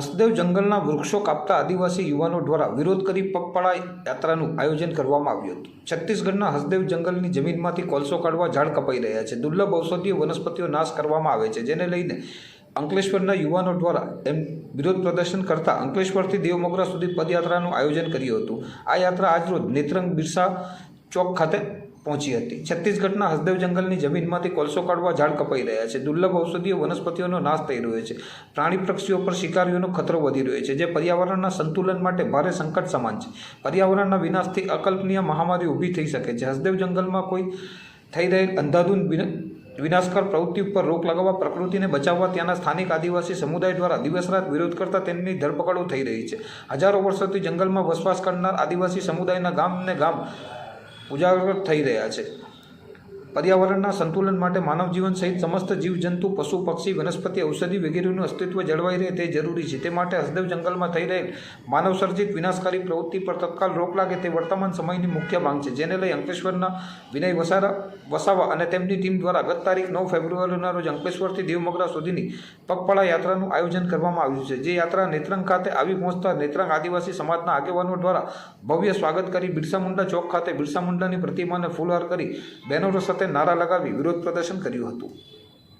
હસદેવ જંગલના વૃક્ષો કાપતા આદિવાસી યુવાનો દ્વારા વિરોધ કરી પગપાળા યાત્રાનું આયોજન કરવામાં આવ્યું હતું. છત્તીસગઢના હસદેવ જંગલની જમીનમાંથી કોલસો કાઢવા ઝાડ કપાઈ રહ્યા છે. દુર્લભ ઔષધીય વનસ્પતિઓ નાશ કરવામાં આવે છે, જેને લઈને અંકલેશ્વરના યુવાનો દ્વારા એમ વિરોધ પ્રદર્શન કરતા અંકલેશ્વરથી દેવમોગરા સુધી પદયાત્રાનું આયોજન કર્યું હતું. આ યાત્રા આજરોજ નેત્રંગ બિરસા ચોક ખાતે પહોંચી હતી. છત્તીસગઢના હસદેવ જંગલની જમીનમાંથી કોલસો કાઢવા ઝાડ કપાઈ રહ્યા છે. દુર્લભ ઔષધીય વનસ્પતિઓનો નાશ થઈ રહ્યો છે. પ્રાણી પક્ષીઓ પર શિકારીઓનો ખતરો વધી રહ્યો છે, જે પર્યાવરણના સંતુલન માટે ભારે સંકટ સમાન છે. પર્યાવરણના વિનાશથી અકલ્પનીય મહામારી ઊભી થઈ શકે છે. હસદેવ જંગલમાં કોઈ થઈ રહેલ અંધાધૂન વિનાશકર પ્રવૃત્તિ ઉપર રોક લગાવવા, પ્રકૃતિને બચાવવા ત્યાંના સ્થાનિક આદિવાસી સમુદાય દ્વારા દિવસ રાત વિરોધ કરતા તેમની ધરપકડો થઈ રહી છે. હજારો વર્ષોથી જંગલમાં વસવાસ કરનાર આદિવાસી સમુદાયના ગામને ગામ ઉજાગર થઈ રહ્યા છે. પર્યાવરણના સંતુલન માટે માનવ જીવન સહિત સમસ્ત જીવજંતુ, પશુ, પક્ષી, વનસ્પતિ, ઔષધિ વગેરેનું અસ્તિત્વ જળવાઈ રહે તે જરૂરી છે. તે માટે હસદેવ જંગલમાં થઈ રહેલ માનવસર્જિત વિનાશકારી પ્રવૃત્તિ પર તત્કાલ રોક લાગે તે વર્તમાન સમયની મુખ્ય માંગ છે. જેને લઈ અંકલેશ્વરના વિનય વસારા, વસાવા અને તેમની ટીમ દ્વારા ગત તારીખ નવ ફેબ્રુઆરીના રોજ અંકલેશ્વરથી દેવમગરા સુધીની પગપાળા યાત્રાનું આયોજન કરવામાં આવ્યું છે. જે યાત્રા નેત્રંગ ખાતે આવી પહોંચતા નેત્રંગ આદિવાસી સમાજના આગેવાનો દ્વારા ભવ્ય સ્વાગત કરી બિરસા મુંડા ચોક ખાતે બિરસા મુંડાની પ્રતિમાને ફૂલહાર કરી બેનરો સાથે નારા લગાવી વિરોધ પ્રદર્શન કર્યું હતું.